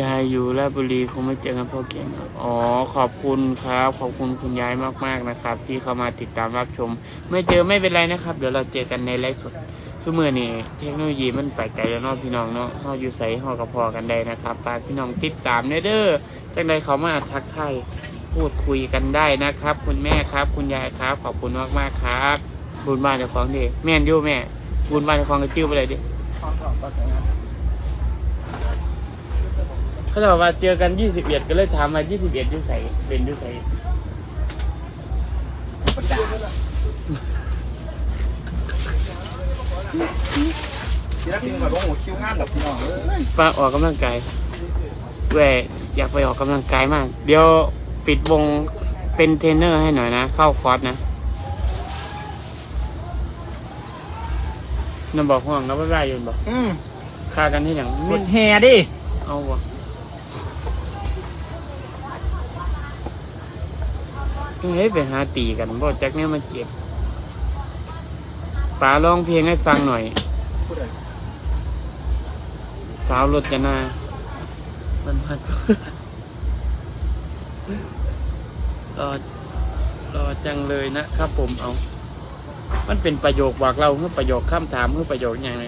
ยายอยู่ราชบุรีคงไม่เจอกันพ่อเกมครับอ๋อขอบคุณครับ ขอบคุณคุณยายมากๆนะครับ ที่เข้ามาติดตามรับชม ไม่เจอไม่เป็นไรนะครับ เดี๋ยวเราเจอกันในไลฟ์สดสมือนี่เทคโนโลยีมันไปไกลแล้วเนาะพี่น้องเนาะเฮาอยู่ใส่เฮากับพอกันได้นะครับฝากพี่น้องติดตามเด้อเด้อจังใดเขามาทักทายพูดคุยกันได้นะครับ คุณแม่ครับ คุณยายครับ ขอบคุณมากๆครับบุญบ้านเจ้าของดิแม่นยู่แม่บุญบ้านเจ้าของก็จิ้วไปเลยดิ ความของก็แต่งงานเขาจะบอกว่าเจอกัน21ก็เลยถามมา21อยู่ใส่เป็นอยู่ใส่ประดาทีแรกพี่นึกว่าโอ้โหคิวงานกับพี่น้องเลยป้าออกกำลังกายแหวอยากไปออกกำลังกายมาก เดี๋ยวปิดวงเป็นเทรนเนอร์ให้หน่อยนะ เข้าคอร์สนะนำบอกห่วงนะว่าไรอยู่บอกอืมค่ากันที่อย่างกไม่ดแห่ดิ เอาวะ เฮ้ยไปหาตีกันบ่จักเนี่ยมันเจ็บป๋าร้องเพลงให้ฟังหน่อย สาวรถจะนามันพัดรอรอจังเลยนะครับผมเอา มันเป็นประโยคบอกเราเพื่อประโยคคำถามเพื่อประโยคอย่างไร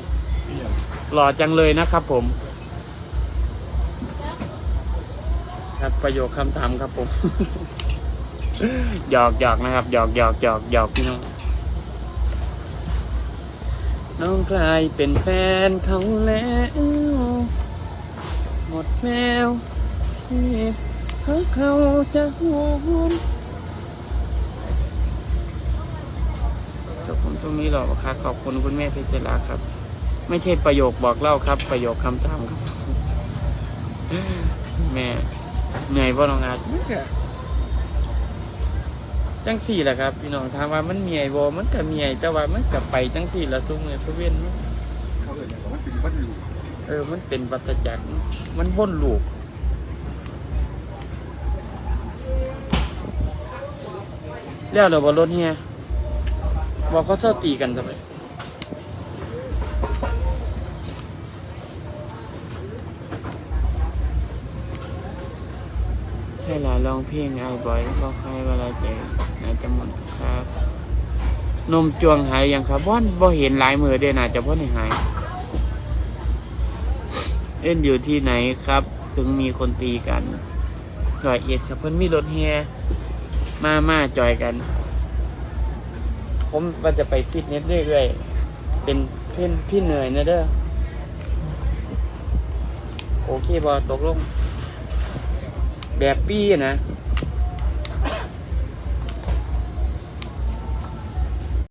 รอจังเลยนะครับผม ครับประโยคคำถามครับผม หยอกหยอกนะครับหยอกหยอกหยอกหยอกพี่น้องน้องกลายเป็นแฟนเขาแล้วหมดแมวที่เขาเขาจะหวนจบผมตรงนี้หรอกครับขอบคุณคุณแม่เพชรลาครับ ไม่ใช่ประโยคบอกเล่าครับ ประโยคคำถามครับ แม่เหนื่อยป่ะน้องอาร์ต จังสี่แหละครับพี่น้องถามว่ามันเมียบ่มันก็เมียแต่ว่ามันก็ไปจังสี่ละทุกเมื่อทุกเว้นเขาเลยบอกว่าเป็นวัดอยู่เออ มันเป็นวัฏจักรมันวนลูปแล้วเดี๋ยวบอรถเฮียบอกเขาเท่าตีกันทำไมใช่ละร้องเพลงไอ้บอยบอกใครเวลาเจอ น่าจะหมดครับ นมจวงหายยังครับบ่อนบ่เห็นหลายมือเด้น่าจะบ่ได้หาย เล่นอยู่ที่ไหนครับ ถึงมีคนตีกันจอยเอ็ดครับเพิ่นมีรถแฮมามาจอยกัน ผมว่าจะไปฟิตเนสเรื่อยๆเป็นเพื่อนพี่เหนื่อยนะเด้อโอเคบอตกลงแบบปี้นะ